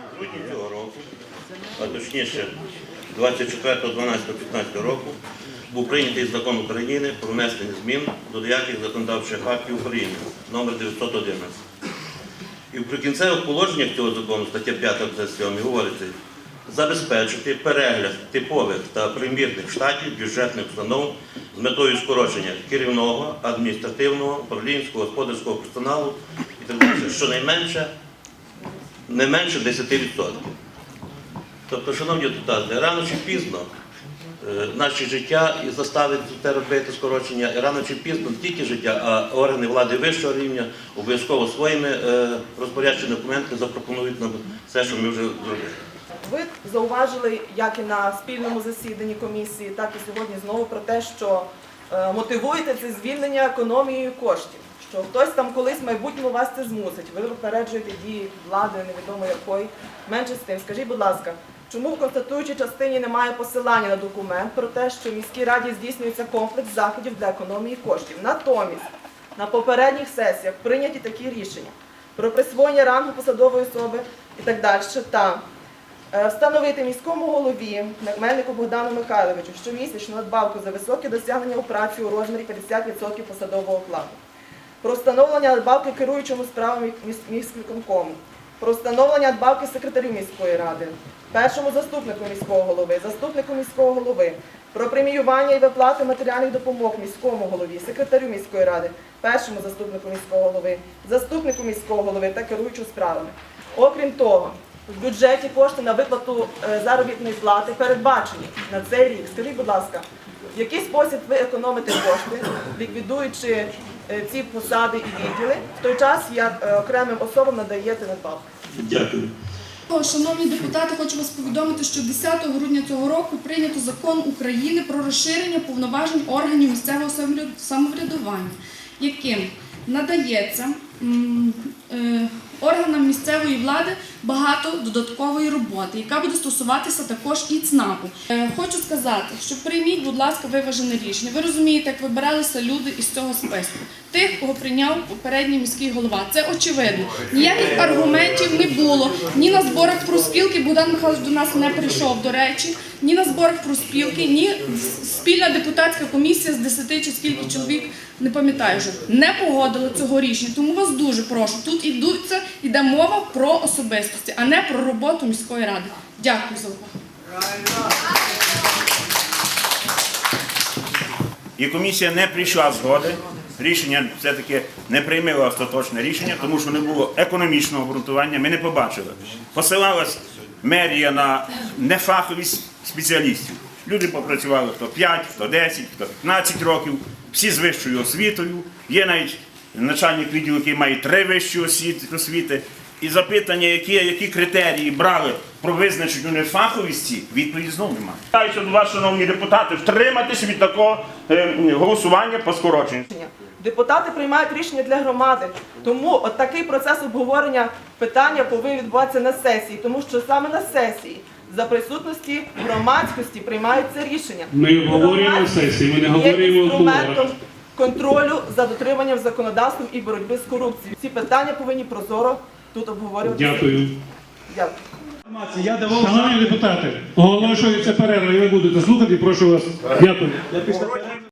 В грудні цього року, а точніше 24.12.15 року, був прийнятий закон України про внесення змін до деяких законодавчих актів України номер 911. І в прикінцевих положеннях цього закону, стаття 5 абзац 7, говориться, забезпечити перегляд типових та примірних штатів бюджетних установ з метою скорочення керівного, адміністративного, управлінського, господарського персоналу і так далі, щонайменше не менше 10%. Тобто, шановні депутати, рано чи пізно е, наше життя і заставить це робити скорочення, і рано чи пізно не тільки життя, а органи влади вищого рівня обов'язково своїми е, розпорядчими документами запропонують нам все, що ми вже зробили. Ви зауважили, як і на спільному засіданні комісії, так і сьогодні знову про те, що е, мотивуєте це звільнення економією коштів. Що хтось там колись в майбутньому вас це змусить. Ви випереджуєте дії влади, невідомо якої. Менше з тим, скажіть, будь ласка, чому в констатуючій частині немає посилання на документ про те, що в міській раді здійснюється комплекс заходів для економії коштів? Натомість на попередніх сесіях прийняті такі рішення про присвоєння рангу посадової особи і так далі. Та Е, Встановити міському голові Мельнику Богдану Михайловичу щомісячну надбавку за високі досягнення у праці у розмірі 50% посадового окладу. Про встановлення надбавки керуючому справами міськвиконкому. Про встановлення надбавки секретарю міської ради, першому заступнику міського голови, заступнику міського голови. Про преміювання і виплати матеріальних допомог міському голові, секретарю міської ради, першому заступнику міського голови, заступнику міського голови та керуючу справами. Окрім того, в бюджеті кошти на виплату е, заробітної плати передбачені на цей рік. Скажіть, будь ласка, в який спосіб ви економите кошти, ліквідуючи ці посади і відділи, в той час як е, окремим особам надаєте надбавку? Дякую. Шановні депутати, хочу вас повідомити, що 10 грудня цього року прийнято закон України про розширення повноважень органів місцевого самоврядування, яким надається е, органам місцевої влади багато додаткової роботи, яка буде стосуватися також і ЦНАПу. Е, Хочу сказати, що прийміть, будь ласка, виважене рішення. Ви розумієте, як вибиралися люди із цього списку. Тих, кого прийняв попередній міський голова. Це очевидно. Ніяких аргументів не було. Ні на зборах профспілки Богдан Михайлович до нас не прийшов, до речі, ні на зборах профспілки, ні спільна депутатська комісія з 10 чи скільки чоловік, не пам'ятаю вже, не погодила цього рішення. Тому вас дуже прошу. Тут ідуться, йде мова про особистості, а не про роботу міської ради. Дякую за увагу. І комісія не прийшла згоди. Рішення все-таки не приймило остаточне рішення, тому що не було економічного обґрунтування. Ми не побачили. Посилалась мерія на нефаховість спеціалістів. Люди попрацювали хто 5, хто 10, хто 15 років, всі з вищою освітою. Є навіть начальник відділу, який має три вищі освіти- освіти. І запитання, які, які критерії брали про визначення нефаховісті, відповіді знову немає. Питаюся до вас, шановні депутати, втриматися від такого е, голосування по скороченню. Депутати приймають рішення для громади. Тому от такий процес обговорення питання повинен відбуватися на сесії, тому що саме на сесії за присутності громадськості приймаються рішення. Ми обговорюємо сесії, ми не говоримо контролю за дотриманням законодавства і боротьби з корупцією. Ці питання повинні прозоро тут обговорювати. Дякую. Дякую. Я давав Шановні депутати, оголошується перерва, і ви будете слухати. Прошу вас. Дякую.